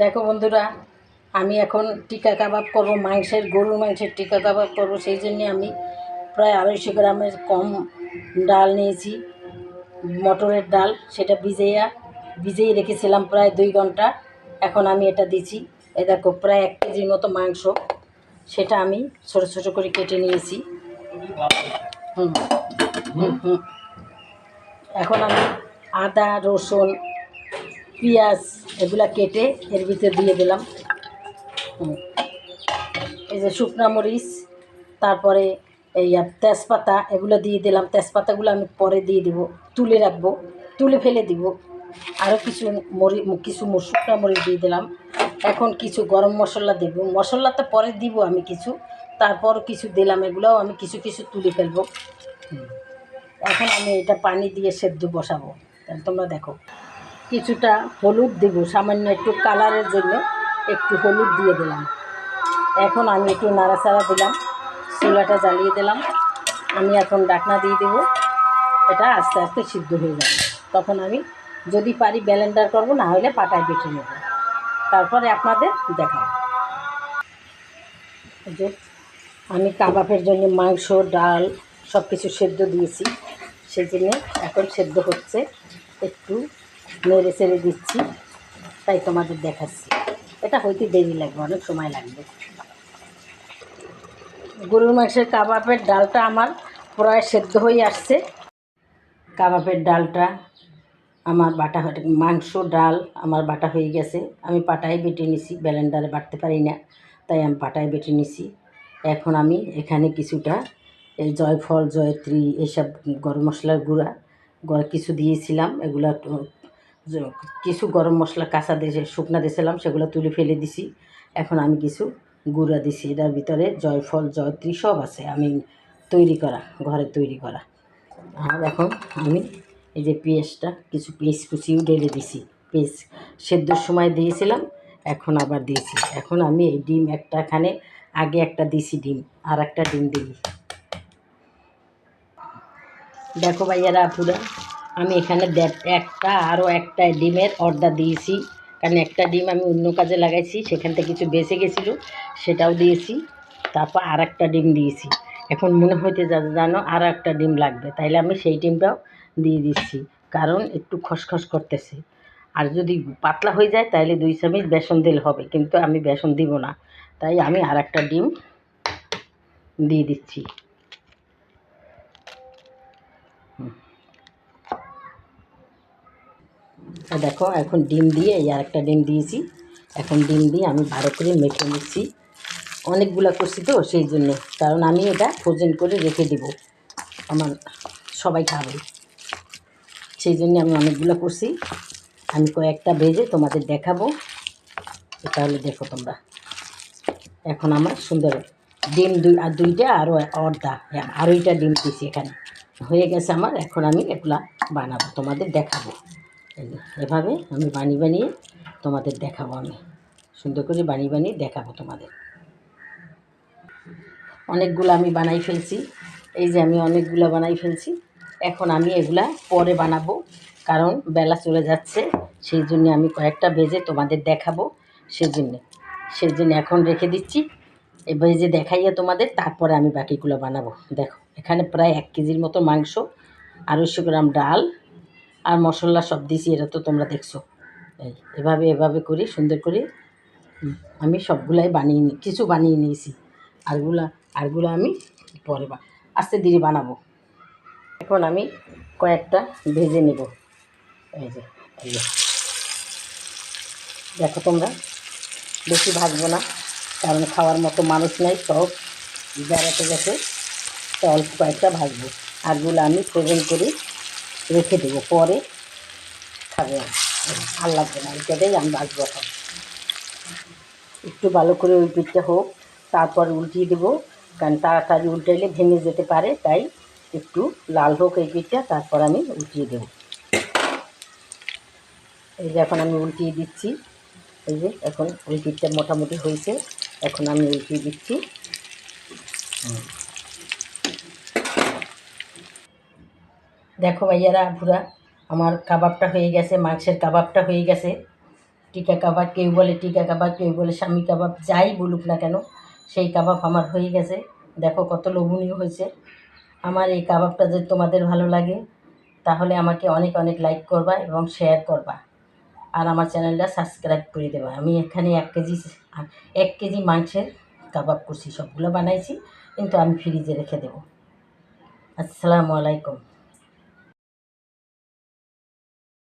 দেখো বন্ধুরা, আমি এখন টিকা কাবাব করব, মাংসের, গরুর মাংসের টিকা কাবাব করব, সেই জন্যে আমি প্রায় আড়াইশো গ্রামের কম ডাল নিয়েছি। মটরের ডাল, সেটা ভিজিয়ে ভিজেই রেখেছিলাম প্রায় দুই ঘণ্টা। এখন আমি এটা দিচ্ছি। এই দেখো, প্রায় এক কেজির মতো মাংস, সেটা আমি ছোট ছোট করে কেটে নিয়েছি। হুম হুম হুম। এখন আমি আদা, রসুন পেঁয়াজ এগুলা কেটে এর ভিতরে দিয়ে দিলাম। এই যে শুকনা মরিচ, তারপরে এই তেজপাতা এগুলো দিয়ে দিলাম। তেজপাতাগুলো আমি পরে দিয়ে দিব, তুলে রাখব, তুলে ফেলে দিব। আরও কিছু মরি, কিছু শুকনা মরিচ দিয়ে দিলাম। এখন কিছু গরম মশলা দেব। মশলা তো পরে দিব আমি কিছু, তারপর কিছু দিলাম। এগুলোও আমি কিছু কিছু তুলে ফেলব। এখন আমি এটা পানি দিয়ে সেদ্ধ বসাবো। তোমরা দেখো। কিছুটা হলুদ দেব, সামান্য একটু কালারের জন্য একটু হলুদ দিয়ে দিলাম। এখন আমি একটু নাড়াচাড়া দিলাম, চুলাটা জ্বালিয়ে দিলাম। আমি এখন ডাকনা দিয়ে দেব, এটা আস্তে আস্তে সিদ্ধ হয়ে যাবে। তখন আমি যদি পারি ব্যালেন্ডার করব, না হলে পাটায় বেটে নেব। তারপরে আপনাদের দেখাবো। যে আমি কাবাবের জন্য মাংস, ডাল সব কিছু সেদ্ধ দিয়েছি। সেই জন্য এখন সেদ্ধ হচ্ছে একটু নেড়ে চেড়ে দিচ্ছি, তাই তোমাদের দেখাচ্ছি। এটা হইতে দেরি লাগবে, অনেক সময় লাগবে। গরুর মাংসের কাবাবের ডালটা আমার প্রায় সেদ্ধ হয়ে আসছে। কাবাবের ডালটা আমার বাটা মাংস, ডাল আমার বাটা হয়ে গেছে। আমি পাটায় বেটে নিছি ব্যালেন্ডারে বাটতে পারি না, তাই আমি পাটায় বেটে নিছি। এখন আমি এখানে কিছুটা এই জয়ফল, জয়ত্রী, এইসব গরম মশলার গুঁড়া কিছু দিয়েছিলাম। এগুলা কিছু গরম মশলা কাঁচা দিয়ে শুকনা দিয়েছিলাম, সেগুলো তুলে ফেলে দিছি। এখন আমি কিছু গুঁড়া দিছি, এটার ভিতরে জয়ফল, জয়ত্রী সব আছে, আমি তৈরি করা, ঘরে তৈরি করা। আর এখন আমি এই যে পেঁয়াজটা, কিছু পেঁয়াজ কুচিও ঢেলে দিছি। পেঁয়াজ সেদ্ধর সময় দিয়েছিলাম, এখন আবার দিয়েছি। এখন আমি এই ডিম একটা একটাখানে আগে একটা দিছি ডিম, আর একটা ডিম দিই দেখো ভাইয়ারা আপুরা আমি এখানে একটা আরও একটা ডিমের অর্ডার দিয়েছি। কারণ একটা ডিম আমি অন্য কাজে লাগাইছি, সেখান থেকে কিছু বেঁচে গেছিল, সেটাও দিয়েছি, তারপর আর একটা ডিম দিয়েছি। এখন মনে হইতে যা জানো আর একটা ডিম লাগবে, তাইলে আমি সেই ডিমটাও দিয়ে দিচ্ছি, কারণ একটু খসখস করতেছে। আর যদি পাতলা হয়ে যায় তাহলে দুই চামচ বেসন দিলে হবে, কিন্তু আমি বেসন দিব না, তাই আমি আর একটা ডিম দিয়ে দিচ্ছি। আর দেখো, এখন ডিম দিয়ে এই আর একটা ডিম দিয়েছি। এখন ডিম দিয়ে আমি ভালো করে মেখে নিচ্ছি। অনেকগুলো করছি তো সেই জন্যে। কারণ আমি এটা ফ্রোজেন করে রেখে দেব। আমার সবাই খাবে। সেই জন্য আমি অনেকগুলো করছি। আমি কয়েকটা ভেজে তোমাদের দেখাবো। তাহলে দেখো তোমরা। এখন আমার সুন্দর ডিম দুই, আর দুইটা আরও অর্ধা, আড়াইটা ডিম দিয়েছি এখানে। হয়ে গেছে আমার। এখন আমি এগুলা বানাবো, তোমাদের দেখাবো। এভাবে আমি বানিয়ে বানিয়ে তোমাদের দেখাবো আমি। সুন্দর করে বানিয়ে বানিয়ে দেখাবো তোমাদের। অনেকগুলো আমি বানাই ফেলছি। এই যে আমি অনেকগুলো বানাই ফেলছি। এখন আমি এগুলা পরে বানাবো। কারণ বেলা চলে যাচ্ছে, সেই জন্য আমি কয়েকটা বেজে তোমাদের দেখাবো। সেই জন্যে সেই জন্য এখন রেখে দিচ্ছি। এই ভেজে দেখাইয়ে তোমাদের তারপরে আমি বাকিগুলো বানাবো। দেখো, এখানে প্রায় এক কেজির মতো মাংস, আড়াইশো গ্রাম ডাল আর মশলা সব দিয়েছি এটা তো তোমরা দেখছ। এই, এভাবে এভাবে করে, সুন্দর করে আমি সবগুলাই বানিয়ে নি, কিছু বানিয়ে নিয়েছি। আরগুলা, আরগুলো আমি পরে বা, আস্তে ধীরে বানাবো। এখন আমি কয়েকটা ভেজে নেব। এই যে এই যে। দেখো তোমরা, বেশি ভাজবো না, কারণ খাওয়ার মতো মানুষ নাই, সব বেড়াতে গেছে, তো অল্প কয়েকটা ভাজবো। আরগুলো আমি ফ্রোজেন করে রেখে দেবো, পরে খাবে আর। লাগবে না এটাতেই আমি ভাজবো এখন। একটু ভালো করে ওই পিঠটা হোক, তারপর উল্টিয়ে দেবো, কারণ তাড়াতাড়ি উল্টাইলে ভেঙে যেতে পারে, তাই একটু লাল হোক এই পিঠটা তারপর আমি উল্টিয়ে দেবো। এই যে এখন আমি উল্টিয়ে দিচ্ছি, এই যে এখন ওই পিঠটা মোটামুটি হয়েছে, এখন আমি উল্টিয়ে দিচ্ছি। হুম। দেখো ভাইয়ারা ভুরা আমার কাবাবটা হয়ে গেছে, মাংসের কাবাবটা হয়ে গেছে। টিকা কাবাব কেউ বলে টিকা কাবাব, কেউ বলে স্বামী কাবাব, যাই বলুক না কেন, সেই কাবাব আমার হয়ে গেছে। দেখো কত লোভনীয় হয়েছে। আমার এই কাবাবটা যদি তোমাদের ভালো লাগে, তাহলে আমাকে অনেক অনেক লাইক করবা এবং শেয়ার করবা। আর আমার চ্যানেলটা সাবস্ক্রাইব করে দেবা। আমি এখানে এক কেজি এক কেজি মাংসের কাবাব করছি সবগুলো বানাইছি, কিন্তু আমি ফ্রিজে রেখে দেবো। আসসালামু আলাইকুম।